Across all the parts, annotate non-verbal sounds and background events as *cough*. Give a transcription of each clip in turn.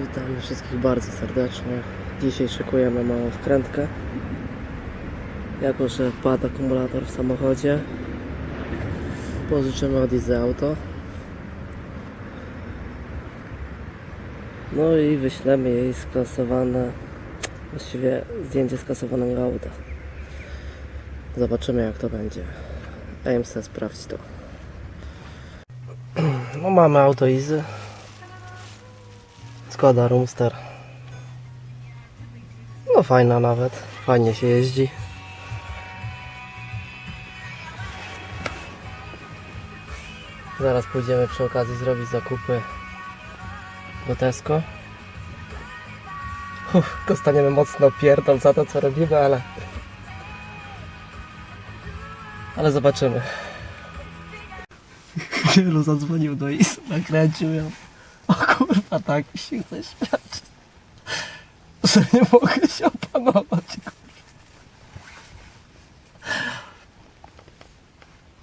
Witamy wszystkich bardzo serdecznie. Dzisiaj szykujemy małą wkrętkę. Jako, że padł akumulator w samochodzie, pożyczymy od Izy auto. No i wyślemy jej skasowane, właściwie zdjęcie skasowanego auta. Zobaczymy jak to będzie. Sobie sprawdzić to. *clears throat* No mamy auto Izy. Skoda Roomster. No fajna nawet. Fajnie się jeździ. Zaraz pójdziemy przy okazji zrobić zakupy do Tesco. Uff, dostaniemy mocno pierdol za to co robimy, ale... Ale zobaczymy. Wielu zadzwonił do Is, nakręcił ją. O kurwa, tak mi się chce śmiać. Że nie mogę się opanować.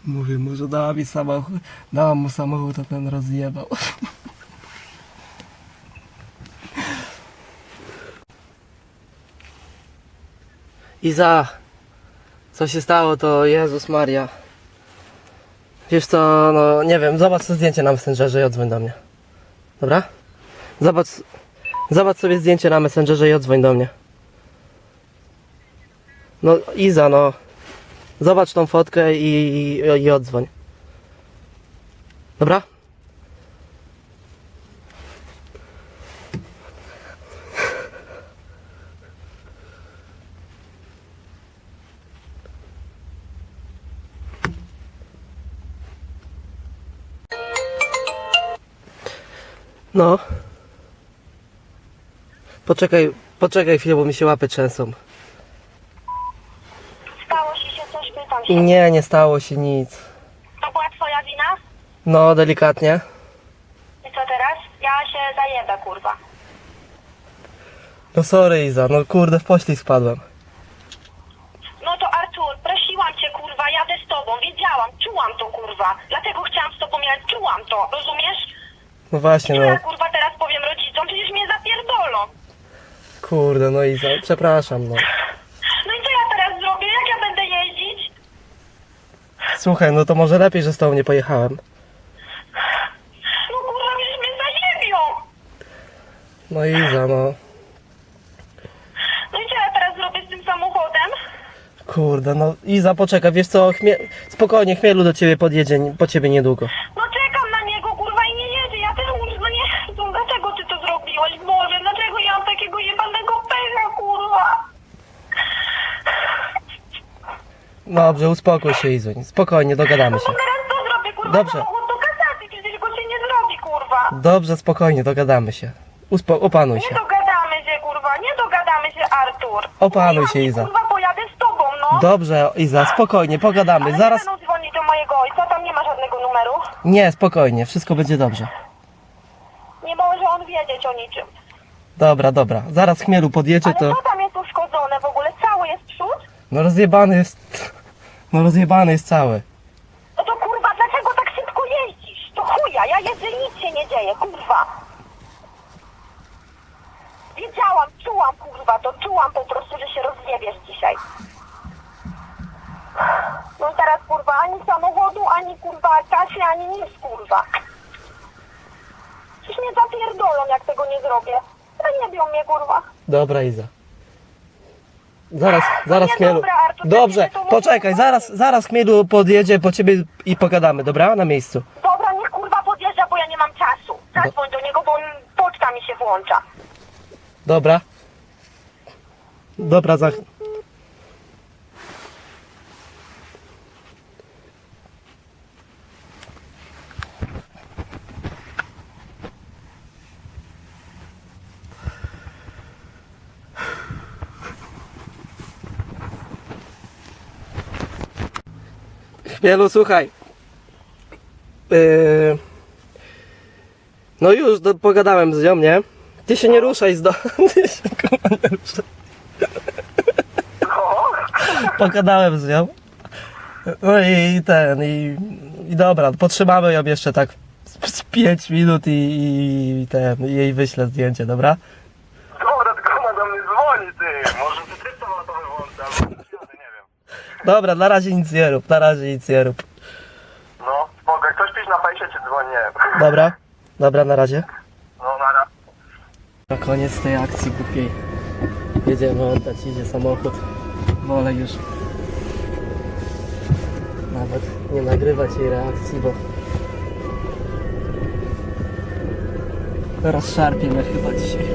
Mówię, może dała mi samochód, dała mu samochód, a ten rozjebał. Iza, co się stało to Jezus Maria. Wiesz co, no nie wiem, zobacz to zdjęcie na Messengerze i odzwoń do mnie. Dobra? Zobacz, zobacz sobie zdjęcie na Messengerze i odzwoń do mnie. No Iza, no. Zobacz tą fotkę i, i, i odzwoń. Dobra? No. Poczekaj, poczekaj chwilę, bo mi się łapy trzęsą. Stało ci się coś, pytam się. Nie, nie stało się nic. To była twoja wina? No, delikatnie. I co teraz? Ja się zajebę, kurwa. No sorry Iza, no kurde, w poślizg spadłem. No to Artur, prosiłam cię, kurwa, jadę z tobą. Wiedziałam, czułam to, kurwa. Dlatego chciałam z tobą jechać, czułam to, rozumiesz? No właśnie, no. kurwa, teraz powiem rodzicom? Przecież mnie zapierdolą. Kurde, no Iza, przepraszam, no. No i co ja teraz zrobię? Jak ja będę jeździć? Słuchaj, no to może lepiej, że z tobą nie pojechałem. No kurwa, przecież mnie zajebią. No Iza, no. No i co ja teraz zrobię z tym samochodem? Kurde, no Iza, poczekaj, wiesz co, chmie... spokojnie, chmielu do ciebie podjedzie, po ciebie niedługo. No Dobrze, uspokój się Izuń, spokojnie, dogadamy No się. zrobię, kurwa? Dobrze. Samochód do kasacji, przecież go się nie zrobi, kurwa. Dobrze, spokojnie, dogadamy się. Uspo... Opanuj Nie się. dogadamy się, kurwa, nie dogadamy się, Artur. Opanuj się, Iza. Kurwa, pojadę z tobą, no. Dobrze, Iza, spokojnie, pogadamy. Ale Zaraz... nie będą dzwonić do mojego ojca, tam nie ma żadnego numeru. Nie, spokojnie, wszystko będzie dobrze. Nie może on wiedzieć o niczym. Dobra, dobra. Zaraz chmielu podjedzie, Ale to... co tam jest uszkodzone w ogóle? Cały jest przód? No rozjebany jest... No rozjebany jest cały. No to kurwa, dlaczego tak szybko jeździsz? To chuja, ja jeżdżę i nic się nie dzieje, kurwa. Wiedziałam, czułam, kurwa, to czułam po prostu, że się rozjebiesz dzisiaj. No i teraz, kurwa, ani samochodu, ani, kurwa, kasy, ani nic, kurwa. Przecież mnie zapierdolą, jak tego nie zrobię. Zajebią mnie, kurwa. Dobra, Iza. Zaraz, zaraz nie, chmielu. dobra, Artur, Dobrze, to poczekaj, zaraz, zaraz chmielu podjedzie po ciebie i pogadamy, dobra? Na miejscu. Dobra, niech kurwa podjeżdża, bo ja nie mam czasu. Zadzwoń do niego, bo poczta mi się włącza. Dobra. Dobra, za... Chmielu, słuchaj. Yy... No już, do, pogadałem z nią, nie? Ty się nie ruszaj z do... *laughs* Ty się kurwa nie ruszaj. Pogadałem z nią. No i ten, i, i dobra, potrzymamy ją jeszcze tak z 5 minut i, i ten, i jej wyślę zdjęcie, dobra? Dobra, tylko ona do mnie dzwoni, ty. Może ty albo coś, nie wiem. Dobra, na razie nic nie rób, na razie nic nie rób. No, spoko, jak ktoś pisz na fejsie, czy dzwoni, nie wiem. Dobra, dobra, na razie. No, nara. Na koniec tej akcji głupiej. Jedziemy oddać, idzie samochód. Wolę już nawet nie nagrywać jej reakcji, bo teraz mnie chyba dzisiaj.